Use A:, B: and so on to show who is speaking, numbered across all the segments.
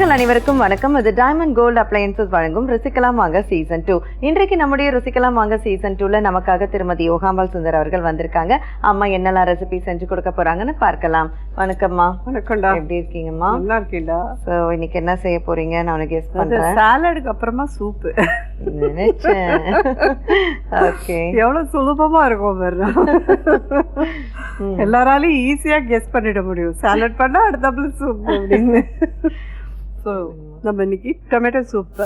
A: நேர்கள் அனைவருக்கும் வணக்கம். இது டைமண்ட் கோல்டு அப்ளையன்சஸ் வழங்கும் ருசிக்கலாம் வாங்க சீசன் டூ இன்றைக்கு நம்முடைய ருசிக்கலாம் வாங்க சீசன் டூல நமக்காக திருமதி யோகாம்பால் சுந்தர் அவர்கள் வந்திருக்காங்க. அம்மா என்னெல்லாம் ரெசிபி செஞ்சு கொடுக்க போறாங்கன்னு பார்க்கலாம். வணக்கம்மா.
B: வணக்கம்டா.
A: எப்படி இருக்கீங்கம்மா?
B: நல்லா இருக்கேன்டா.
A: ஸோ இன்னைக்கு என்ன செய்ய போறீங்க? நான் உனக்கு கெஸ்
B: அது
A: பண்றேன்.
B: சாலடுக்கு அப்புறமா சூப்பு
A: நினைச்சேன். ஓகே
B: எவ்வளவு சுலபமா இருக்கும் எல்லாராலையும் ஈஸியா கெஸ் பண்ணிட முடியும். சாலட் பண்ணா அடுத்தப்பல சூப் அப்படின்னு. ஸோ நம்ம இன்னைக்கு டொமேட்டோ சூப்பு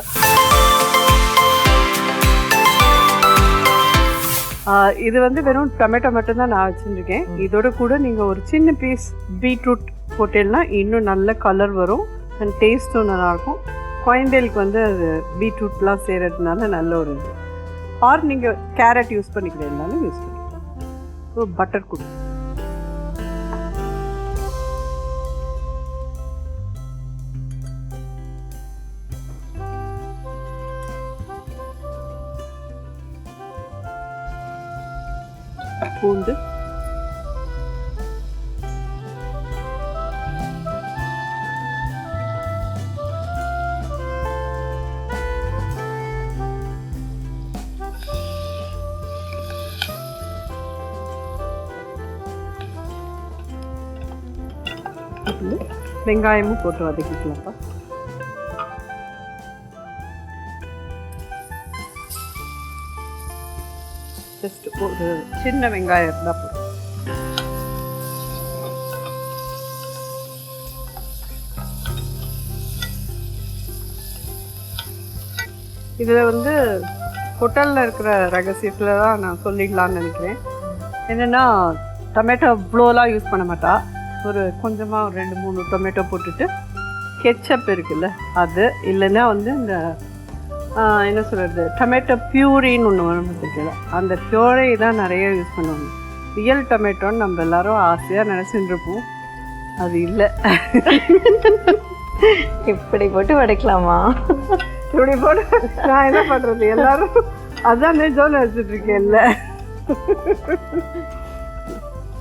B: இது வந்து வெறும் டொமேட்டோ மட்டும்தான் நான் வச்சுருக்கேன். இதோட கூட நீங்கள் ஒரு சின்ன பீஸ் பீட்ரூட் போட்டீங்கன்னா இன்னும் நல்ல கலர் வரும் அண்ட் டேஸ்ட்டும் நல்லாயிருக்கும். குழந்தைகளுக்கு வந்து அது பீட்ரூட்லாம் செய்கிறதுனால நல்ல ஒரு இது. ஆர் நீங்கள் கேரட் யூஸ் பண்ணிக்கிறதுனாலும் யூஸ் பண்ணிக்கலாம். ஸோ பட்டர் கொடு. பூண்டு இதுல வெங்காயமும் போட்டு வதக்கிக்கலாம்ப்பா ஜஸ்ட் ஒரு சின்ன வெங்காயம் இருந்தால் போதும். இதில் வந்து ஹோட்டலில் இருக்கிற ரகசியத்தில் தான் நான் சொல்லிடலான்னு நினைக்கிறேன். என்னென்னா டொமேட்டோ அவ்வளோலாம் யூஸ் பண்ண மாட்டா. ஒரு கொஞ்சமாக ஒரு ரெண்டு மூணு டொமேட்டோ போட்டுட்டு கெச்சப் இருக்குல்ல அது. இல்லைன்னா வந்து இந்த என்ன சொல்கிறது டொமேட்டோ பியூரின்னு ஒன்று வரும் பார்த்துருக்கல அந்த பியூரை தான் நிறைய யூஸ் பண்ணுவாங்க. ரியல் டொமேட்டோன்னு நம்ம எல்லாரும் ஆசையாக நினச்சிட்டு இருப்போம் அது இல்லை.
A: இப்படி போட்டு வடைக்கலாமா?
B: இப்படி போட்டு நான் என்ன பண்ணுறது எல்லாரும் அதான் நிஜம்னு நினச்சிட்டு இருக்கேன்ல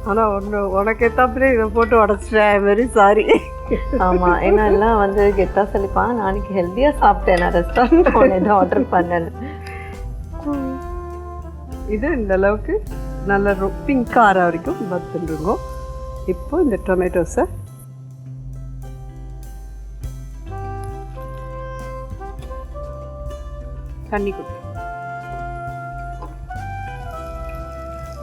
B: ஆனால் ஒன்று உனக்கு ஏத்தாப்புல இதை போட்டு உடச்சிட்டேன் வெரி சாரி
A: ஆமாம் ஏன்னா எல்லாம் வந்து கெத்தா சொல்லிப்பான் நாளைக்கு ஹெல்த்தியாக சாப்பிட்டேன் நான் ரெஸ்டாரண்ட் போனேன் ஆர்டர் பண்ணேன்
B: இது இந்த அளவுக்கு நல்ல பிங்க் ஆற வரைக்கும் வறுத்துருங்க இப்போ இந்த டொமேட்டோஸை தண்ணி கொடுத்து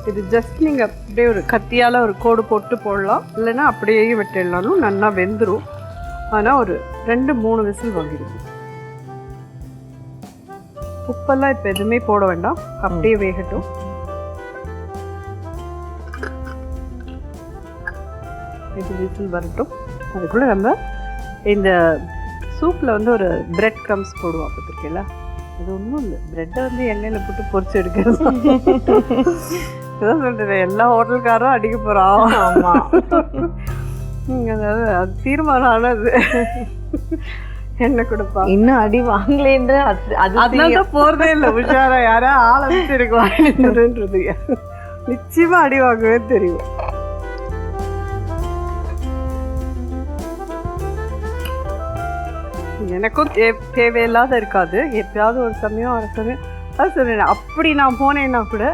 B: இது ஜஸ்ட் நீங்கள் அப்படியே ஒரு கத்தியால் ஒரு கோடு போட்டு போடலாம். இல்லைன்னா அப்படியே விட்டுடலாலும் நல்லா வெந்துடும் ஆனால் ஒரு ரெண்டு மூணு விசில் வாங்கிடுது உப்பெல்லாம் இப்போ எதுவுமே போட வேண்டாம். அப்படியே வேகட்டும். இது விசில் வரட்டும். அதுக்குள்ளே நம்ம இந்த சூப்பில் வந்து ஒரு பிரெட் க்ரம்ஸ் போடுவோம் பார்த்துருக்கீங்களா அது ஒன்றும் இல்லை. ப்ரெட்டை வந்து எண்ணெயில் போட்டு பொரிச்சு எடுக்கிறது. இதான் சொல்கிறேன் எல்லா ஹோட்டல்காரும் அடிக்க போகிறான்
A: ஆமா.
B: அதாவது அது தீர்மானம் ஆனது என்ன கொடுப்பா?
A: இன்னும் அடி வாங்கலேன்ற அது அது
B: அதனால தான் போறதே இல்லை உஷாரா. யாரா ஆளை வச்சு இருக்கு வாங்கின்றது நிச்சயமா அடி வாங்கவே தெரியும். எனக்கும் தேவையில்லாத இருக்காது. எப்பயாவது ஒரு சமயம் ஒரு சமயம். அது சொல்றேன் அப்படி நான் போனேன்னா கூட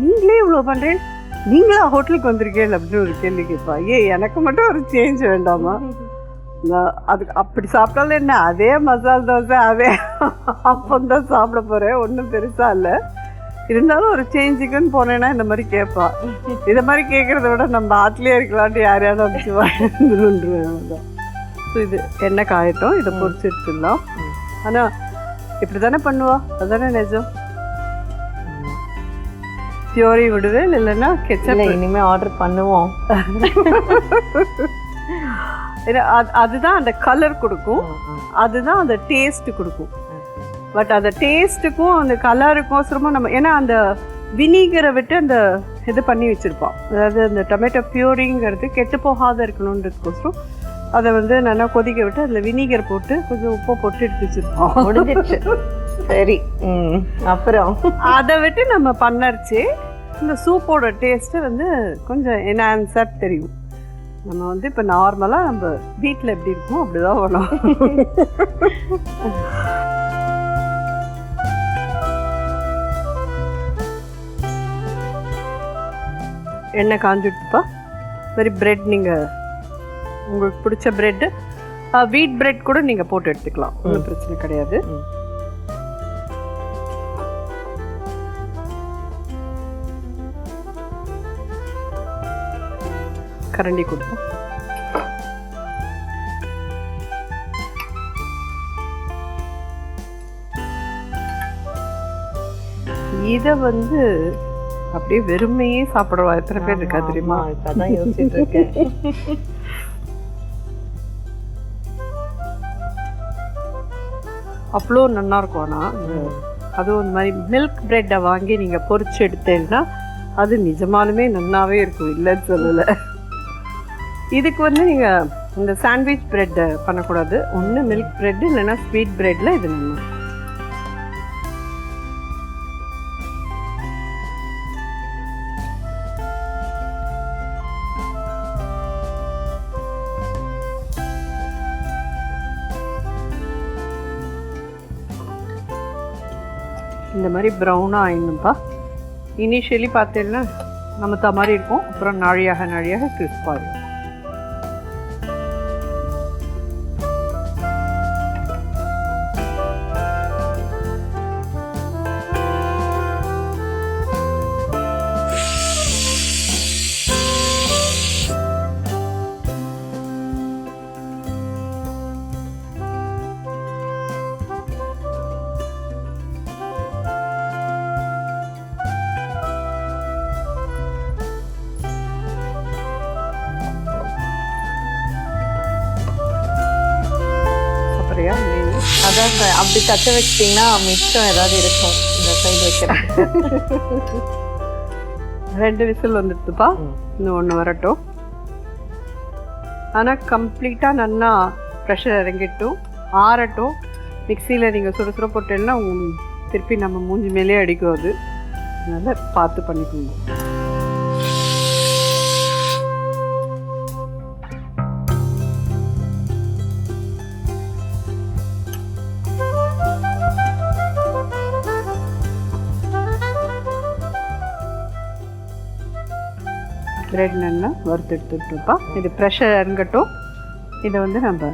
B: நீங்களே இவ்வளோ பண்றேன் நீங்களா ஹோட்டலுக்கு வந்திருக்கேன் அப்படின்னு ஒரு கேள்வி கேட்பா. ஏ எனக்கு மட்டும் ஒரு சேஞ்ச் வேண்டாமா? அதுக்கு அப்படி சாப்பிட்டாலும் என்ன? அதே மசால் தோசை அதே அப்பம் தான் சாப்பிட போகிறேன் ஒன்றும் பெருசாக இல்லை. இருந்தாலும் ஒரு சேஞ்சுக்குன்னு போனேன்னா இந்த மாதிரி கேட்பா. இதை மாதிரி கேட்குறத விட நம்ம ஆற்றுலேயே இருக்கலான்ட்டு யாரையாவது அனுப்பிச்சு வாழ்ந்துருவேன் ஸோ இது எண்ணெய் காயட்டும். இதை எடுத்துடலாம். ஆனால் இப்படி தானே பண்ணுவா? அதுதானே நிஜம்? பியோரி விடுவேன் இல்லைன்னா கெச்சப்
A: இல்ல இனிமே ஆர்டர் பண்ணுவோம்.
B: அதுதான் அந்த கலர் கொடுக்கும். அதுதான் அந்த டேஸ்ட் கொடுக்கும். பட் அந்த டேஸ்ட்டுக்கும் அந்த கலருக்கோசரமும் நம்ம ஏன்னா அந்த வினிகரை விட்டு அந்த இது பண்ணி வச்சுருப்பான் அதாவது அந்த டொமேட்டோ பியூரிங்கிறது கெட்டு போகாத இருக்கணுன்றதுக்கோசரம் அதை வந்து நல்லா கொதிக்க விட்டு அதில் வினிகர் போட்டு கொஞ்சம் உப்பு போட்டு எடுத்து வச்சுருப்போம்.
A: முடிஞ்சிச்சு சரி ம் அப்புறம்.
B: அதை விட்டு நம்ம பண்ணரிச்சு இந்த சூப்போட டேஸ்ட்டு வந்து கொஞ்சம் என்ஹான்ஸாக தெரியும். நம்ம வந்து இப்போ நார்மலாக நம்ம வீட்டில் எப்படி இருக்குமோ அப்படிதான் வேணும். எண்ணெய் காஞ்சுட்டுப்பா மாதிரி பிரெட் நீங்கள் உங்களுக்கு பிடிச்ச பிரெட்டு வீட் பிரெட் கூட நீங்கள் போட்டு எடுத்துக்கலாம். ஒன்றும் பிரச்சனை கிடையாது. கரண்டி கொடுப்போம் இதை வந்து அப்படியே வெறுமையே சாப்பிடுவா எத்தனை பேர் இருக்கா தெரியுமா?
A: இப்பதான் யோசிச்சுட்டு இருக்கேன்.
B: அவ்வளோ நல்லா இருக்கும் ஆனால் அதுவும் இந்த மாதிரி மில்க் பிரெட்டை வாங்கி நீங்கள் பொரிச்சு எடுத்தீங்கன்னா அது நிஜமாலுமே நல்லாவே இருக்கும் இல்லைன்னு சொல்லலை. இதுக்கு வந்து நீங்கள் இந்த சாண்ட்விச் பிரெட்டை பண்ணக்கூடாது. ஒன்று மில்க் ப்ரெட் இல்லைன்னா ஸ்வீட் ப்ரெட்டில் இது நம்ம. இந்த மாதிரி ப்ரௌனாக ஆயிடணும்ப்பா இனிஷியலி பார்த்தீங்கன்னா நம்ம மாதிரி இருக்கும். அப்புறம் நாழியாக நாழியாக
A: கிறிஸ்பாக இருக்கும் அப்படி தட்ட வச்சிட்டீங்கன்னா மிச்சம் ஏதாவது இருக்கும். இந்த சைடு வைக்கிறேன்
B: ரெண்டு விசில் வந்துடுதுப்பா. இன்னும் ஒன்று வரட்டும். ஆனால் கம்ப்ளீட்டாக நல்லா ப்ரெஷர் இறங்கிட்டும் ஆறட்டும். மிக்சியில் நீங்கள் சுட சுட போட்டேன்னா திருப்பி நம்ம மூஞ்சி மேலே அடிக்கும் அது. அதனால் பார்த்து பண்ணிக்கோங்க. பிரெட் நல்லா வறுத்து இது ப்ரெஷர் இறங்கட்டும் இதை வந்து நம்ம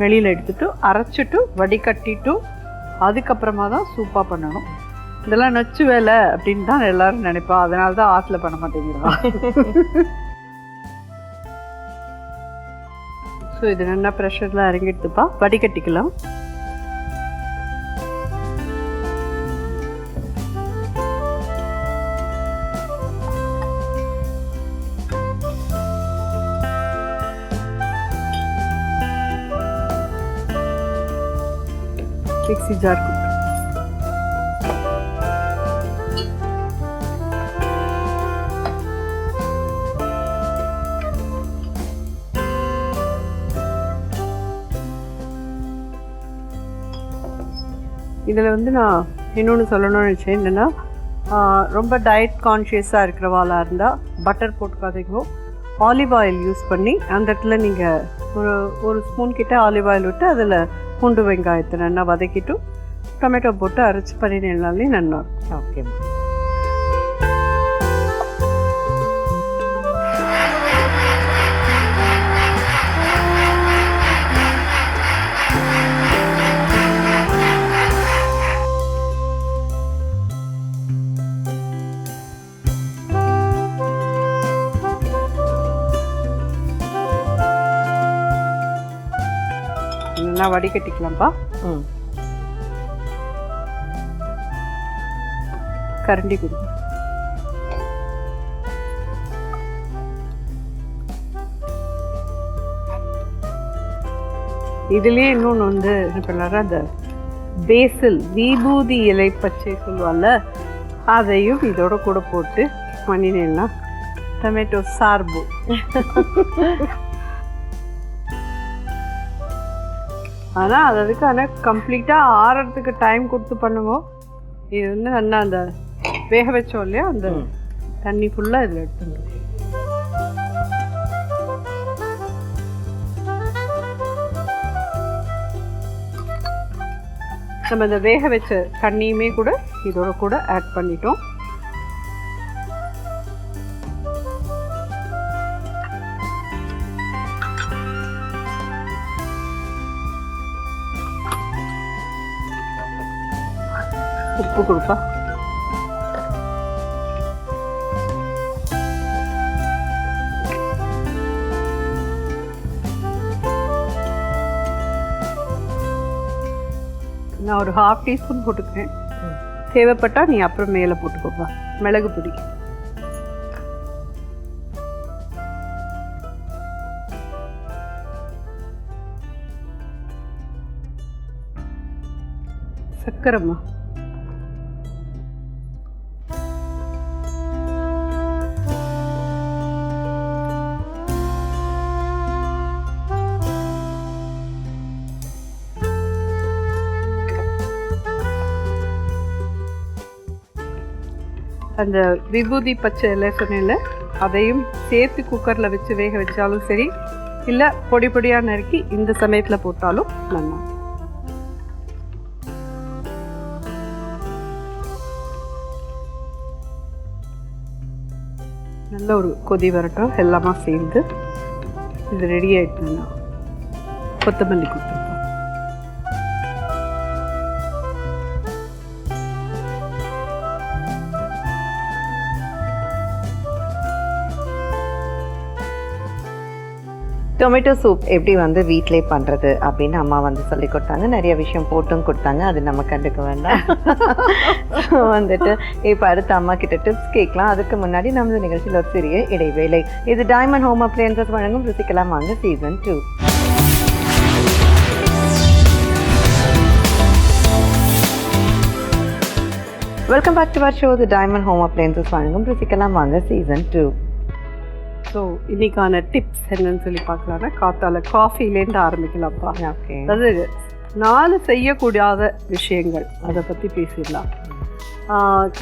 B: வெளியில் எடுத்துட்டு அரைச்சிட்டு வடிகட்டிட்டு அதுக்கப்புறமா தான் சூப்பாக பண்ணணும். இதெல்லாம் நச்சு வேலை அப்படின்னு தான் எல்லாரும் நினைப்பா. அதனால தான் ஆற்றுல பண்ண மாட்டேங்கிறான் ஸோ இது நல்லா ப்ரெஷர்லாம் இறங்கிடுதுப்பா வடிகட்டிக்கலாம். மிக்ஸி ஜார் கொடுத்து இதில் வந்து நான் இன்னொன்று சொல்லணும்னு நினச்சேன். என்னென்னா ரொம்ப டயட் கான்ஷியஸாக இருக்கிறவாளாக இருந்தால் பட்டர் போட்டுக்காதீங்க. ஆலிவ் ஆயில் யூஸ் பண்ணி அந்த இடத்துல நீங்கள் ஒரு ஒரு ஸ்பூன் கிட்ட ஆலிவ் ஆயில் விட்டு அதில் பூண்டு வெங்காயத்தை நல்லா வதக்கிட்டு டொமேட்டோ போட்டு அரைச்சி பண்ணினாலே நல்லா இருக்கும்.
A: ஓகே
B: நல்லா வடிகட்டிக்கலாம்ப்பா
A: ம்.
B: கரண்டி கொடுங்க இதுலயே இன்னொன்று வந்து என்ன பண்ணாரு? அந்த பேசில் விபூதி இலை பச்சை சொல்லுவாள்ல அதையும் இதோட கூட போட்டு பண்ணினேன்னா டொமேட்டோ சார்பு. ஆனால் அது அதுக்கு ஆனால் கம்ப்ளீட்டாக ஆறுறதுக்கு டைம் கொடுத்து பண்ணுங்க. இது வந்து நல்லா அந்த வேக வச்சோம் இல்லையா? அந்த தண்ணி ஃபுல்லாக இதில் எடுத்துடணும் நம்ம இந்த வேக வச்ச தண்ணியுமே கூட இதோட கூட ஆட் பண்ணிட்டோம். உப்பு கொடுப்பா நான் ஒரு ஹாஃப் டீஸ்பூன் போட்டுக்கிறேன் தேவைப்பட்டா நீ அப்புறம் மேலே போட்டுக்கோப்பா மிளகு பொடி சக்கரைம்மா அந்த விபூதி பச்சை இலை சொன்னேன்ல அதையும் சேர்த்து குக்கரில் வச்சு வேக வச்சாலும் சரி இல்லை பொடி பொடியாக நறுக்கி இந்த சமயத்தில் போட்டாலும் நல்லா. நல்ல ஒரு கொதி வரட்டும் எல்லாமா சேர்ந்து. இது ரெடி ஆகிட்டுனா கொத்தமல்லி குத்து
A: டொமேட்டோ சூப் எப்படி வந்து வீட்டிலே பண்ணுறது அப்படின்னு அம்மா வந்து சொல்லி கொடுத்தாங்க. நிறைய விஷயம் போட்டும் கொடுத்தாங்க. அது நம்ம கண்டுக்க வேண்டாம். So வந்துட்டு இப்போ அடுத்து அம்மா கிட்ட டிப்ஸ் கேட்கலாம். அதுக்கு முன்னாடி நமது நிகழ்ச்சியில் ஒரு சிறிய இடைவேளை. இது டைமண்ட் ஹோம் அப்ளையன்சஸ் வழங்கும். ருசிக்கலாம் வாங்க. Season two welcome back to our show the diamond home appliances வழங்கும். ருசிக்கலாம் வாங்க. சீசன் டூ
B: ஸோ இன்னைக்கான டிப்ஸ் என்னன்னு சொல்லி பார்க்கலாம்னா காத்தால காஃபிலேருந்து ஆரம்பிக்கலாம்ப்பா.
A: ஓகே
B: அதாவது நாலு செய்யக்கூடாத விஷயங்கள். அதை பற்றி பேசிடலாம்.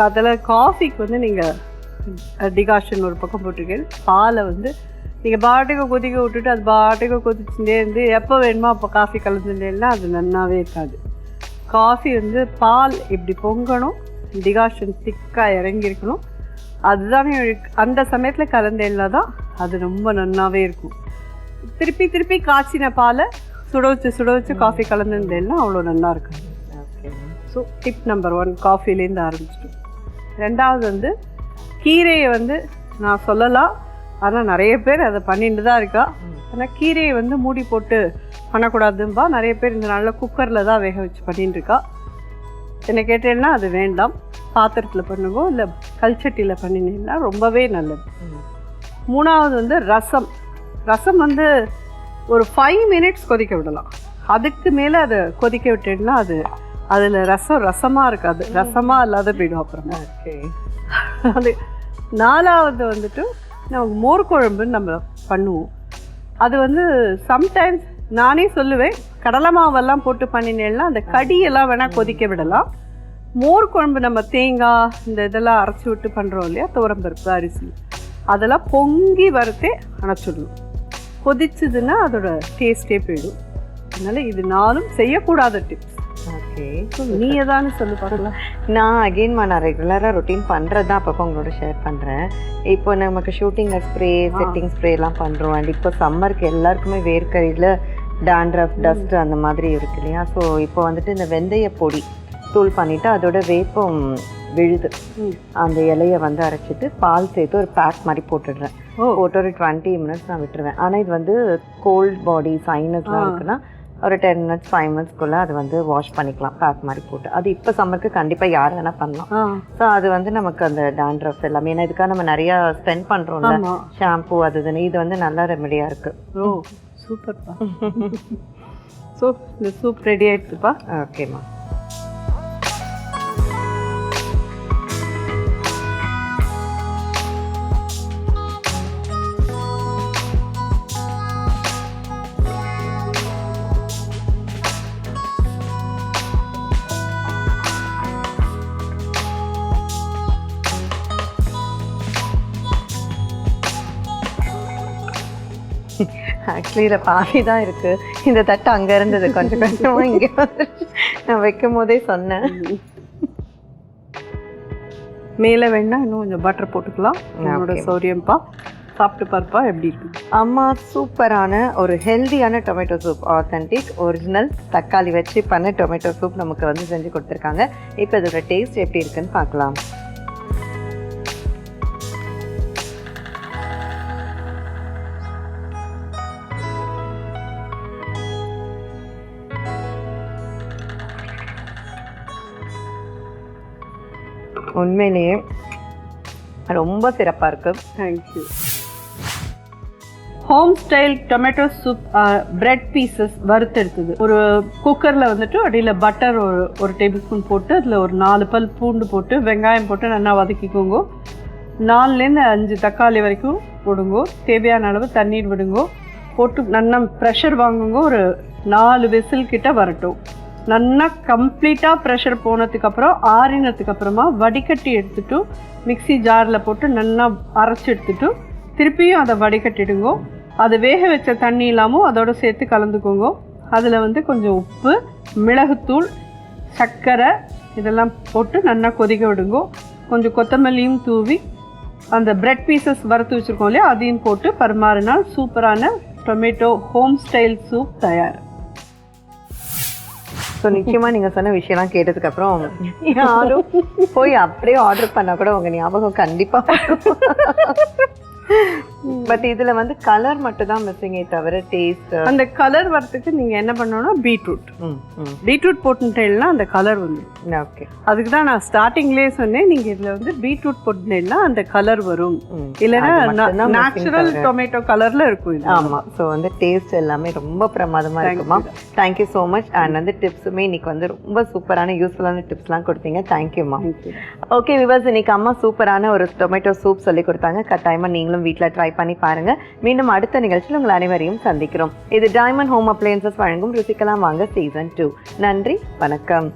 B: அதில் காஃபிக்கு வந்து நீங்கள் டிகாஷன் ஒரு பக்கம் போட்டிருக்கேன். பாலை வந்து நீங்கள் பாட்டுக்கு கொதிக்க விட்டுட்டு அது பாட்டுக்கு கொதிச்சுட்டே இருந்து எப்போ வேணுமோ அப்போ காஃபி கலந்துட்டேன்னா அது நன்னாவே இருக்காது. காஃபி வந்து பால் இப்படி பொங்கணும் டிகாஷன் திக்காக இறங்கியிருக்கணும். அதுதானே அந்த சமயத்தில் கலந்தேன்னா தான் அது ரொம்ப நன்னாவே இருக்கும். திருப்பி திருப்பி காய்ச்சின பாலை சுட வச்சு சுட வச்சு காஃபி கலந்துருந்தேன்னா அவ்வளோ நல்லா இருக்காது ஸோ டிப் நம்பர் ஒன் காஃபிலேருந்து ஆரம்பிச்சிட்டோம். ரெண்டாவது வந்து கீரையை வந்து நான் சொல்லலாம். ஆனால் நிறைய பேர் அதை பண்ணிட்டு தான் இருக்கா. ஆனால் கீரையை வந்து மூடி போட்டு பண்ணக்கூடாதும்பா. நிறைய பேர் இந்த நாளில் குக்கரில் தான் வேக வச்சு பண்ணிட்டு இருக்கா. கேட்டேன்னா அது வேண்டாம். பாத்திரத்தில் பண்ணுங்க இல்லை கல்ச்சட்டியில் பண்ணினீங்கன்னா ரொம்பவே நல்லது. மூணாவது வந்து ரசம். ரசம் வந்து ஒரு ஃபைவ் மினிட்ஸ் கொதிக்க விடலாம். அதுக்கு மேலே அதை கொதிக்க விட்டேன்னா அது அதில் ரசம் ரசமாக இருக்காது. ரசமாக இல்லாத போயிடும் அப்புறமா.
A: ஓகே.
B: அது நாலாவது வந்துட்டு நமக்கு மோர் குழம்புன்னு நம்ம பண்ணுவோம். அது வந்து சம்டைம்ஸ் நானே சொல்லுவேன் கடலை மாவெல்லாம் போட்டு பண்ணினேன்னா அந்த கடியெல்லாம் வேணால் கொதிக்க விடலாம். மோர் குழம்பு நம்ம தேங்காய் இந்த இதெல்லாம் அரைச்சி விட்டு பண்ணுறோம் இல்லையா? துவரம்பருப்பு அரிசி. அதெல்லாம் பொங்கி வரத்தே அணைச்சிடணும். கொதிச்சுதுன்னா அதோட டேஸ்டே போயிடும். அதனால இது நாளும் செய்யக்கூடாத டிப்ஸ்
A: ஓகே.
B: நீ ஏதானு சொல்லு பார்க்கலாம்.
A: நான் அகெயின்மா நான் ரெகுலராக ரொட்டீன் பண்ணுறது தான் அப்பப்போ உங்களோட ஷேர் பண்ணுறேன் இப்போ நமக்கு ஷூட்டிங் ஸ்ப்ரே செட்டிங் ஸ்ப்ரே எல்லாம் பண்ணுறோம் அண்ட் இப்போ சம்மருக்கு எல்லாருக்குமே வேர்க்கரையில் டாண்ட்ரஃப் டஸ்ட் அந்த மாதிரி இருக்கு இல்லையா? ஸோ இப்போ வந்துட்டு இந்த வெந்தய பொடி தூள் பண்ணிவிட்டு அதோட வேப்பம் விழுது. அந்த இலையை வந்து அரைச்சிட்டு பால் சேர்த்து ஒரு பேக் மாதிரி போட்டுடுறேன்.
B: ஓ.
A: போட்டு ஒரு டுவெண்ட்டி மினிட்ஸ் நான் விட்டுருவேன். ஆனால் இது வந்து கோல்ட் பாடி சைனஸ்லாம். இருக்குன்னா ஒரு டென் மினிட்ஸ் ஃபைவ் மினிட்ஸ்க்குள்ளே அது வந்து வாஷ் பண்ணிக்கலாம் பேக் மாதிரி போட்டு. அது இப்போ சம்மருக்கு கண்டிப்பாக யார் வேணால் பண்ணலாம். ஸோ அது வந்து நமக்கு அந்த டாண்ட்ரஃப் எல்லாமே ஏன்னா இதுக்காக நம்ம நிறையா ஸ்பெண்ட் பண்ணுறோம்ல ஷாம்பு அது இதுன்னு இது வந்து நல்ல ரெமெடியாக இருக்குது
B: ஓ சூப்பர்ப்பா ஸோ இந்த சூப் ரெடி ஆயிடுச்சுப்பா?
A: ஓகேம்மா ஆக்சுவலி இதில் பாதி தான் இருக்குது இந்த தட்டு அங்கே இருந்தது. கொஞ்சம் கொஞ்சமாக இங்கே வந்துருச்சு. நான் வைக்கும் போதே சொன்னேன்.
B: மேலே வேணா இன்னும் கொஞ்சம் பட்டர் போட்டுக்கலாம். என்னோட
A: Okay.
B: சௌரியம்ப்பா சாப்பிட்டு பார்ப்பா எப்படி இருக்கு?
A: அம்மா சூப்பரான ஒரு ஹெல்தியான டொமேட்டோ சூப் ஆத்தென்டிக் ஒரிஜினல் தக்காளி வச்சு பண்ண டொமேட்டோ சூப் நமக்கு வந்து செஞ்சு கொடுத்துருக்காங்க. இப்போ இதோட டேஸ்ட் எப்படி இருக்குன்னு பார்க்கலாம். உண்மையிலேயே ரொம்ப சிறப்பாக இருக்கு.
B: Thank you home style tomato soup bread pieces வறுத்தெடுத்தது. ஒரு குக்கரில் வந்துட்டு அடியில் பட்டர் ஒரு ஒரு டேபிள் ஸ்பூன் போட்டு அதில் ஒரு நாலு பல் பூண்டு போட்டு வெங்காயம் போட்டு நல்லா வதக்கிக்கோங்க. நாலுலேருந்து அஞ்சு தக்காளி வரைக்கும் போடுங்கோ. தேவையான அளவு தண்ணீர் விடுங்கோ. போட்டு நல்லா ப்ரெஷர் வாங்குங்க. ஒரு நாலு விசில் கிட்ட வரட்டும். நல்லா கம்ப்ளீட்டாக ப்ரெஷர் போனதுக்கப்புறம் ஆறினதுக்கு அப்புறமா வடிகட்டி எடுத்துட்டு மிக்ஸி ஜாரில் போட்டு நல்லா அரைச்சி எடுத்துட்டு திருப்பியும் அதை வடிகட்டிடுங்கோ. அது வேக வச்ச தண்ணி இல்லாமல் அதோட சேர்த்து கலந்துக்கோங்க. அதில் வந்து கொஞ்சம் உப்பு மிளகுத்தூள் சர்க்கரை இதெல்லாம் போட்டு நல்லா கொதிக்க விடுங்கோ. கொஞ்சம் கொத்தமல்லியும் தூவி அந்த பிரெட் பீசஸ் வறுத்து வச்சுருக்கோம் இல்லையா அதையும் போட்டு பரிமாறினால் சூப்பரான டொமேட்டோ ஹோம் ஸ்டைல் சூப் தயார்.
A: ஸோ நிச்சயமா நீங்க சொன்ன விஷயம்லாம் கேட்டதுக்கு அப்புறம் யாரும் போய் அப்படியே ஆர்டர் பண்ணால் கூட உங்க ஞாபகம் கண்டிப்பா பட் இதுல வந்து கலர் மட்டும் தான் மிஸ்ஸிங்கே தவிர டேஸ்ட்
B: அந்த கலர் வரத்துக்கு நீங்கள் என்ன பண்ணணும்னா பீட்ரூட் பீட்ரூட் போட்டுட்டேன்னா அந்த கலர் வந்து
A: ஓகே
B: அதுக்கு தான் நான் ஸ்டார்டிங்லேயே சொன்னேன் நீங்கள் இதில் வந்து பீட்ரூட் போட்டுட்டேன்னா அந்த கலர் வரும். இல்லைன்னா நேச்சுரல் டொமேட்டோ கலரில் இருக்கும் இது.
A: ஆமா ஸோ வந்து டேஸ்ட் எல்லாமே ரொம்ப பிரமாதமா இருக்குமா? தேங்க்யூ ஸோ மச் அண்ட் வந்து டிப்ஸுமே இன்னைக்கு வந்து ரொம்ப சூப்பரான யூஸ்ஃபுல்லான டிப்ஸ்லாம் கொடுத்தீங்க. தேங்க்யூம்மா ஓகே விவர்ஸ் இன்னைக்கு அம்மா சூப்பரான ஒரு டொமேட்டோ சூப் சொல்லி கொடுத்தாங்க. கட்டாயமா நீங்களும் வீட்டில் ட்ரை பண்ணி பாருங்க. மீண்டும் அடுத்த நிகழ்ச்சியில் உங்கள் அனைவரையும் சந்திக்கிறோம். இது டைமண்ட் ஹோம் அப்ளையன்சஸ் வழங்கும் ருசிக்கலாம் வாங்க சீசன் டூ நன்றி வணக்கம்.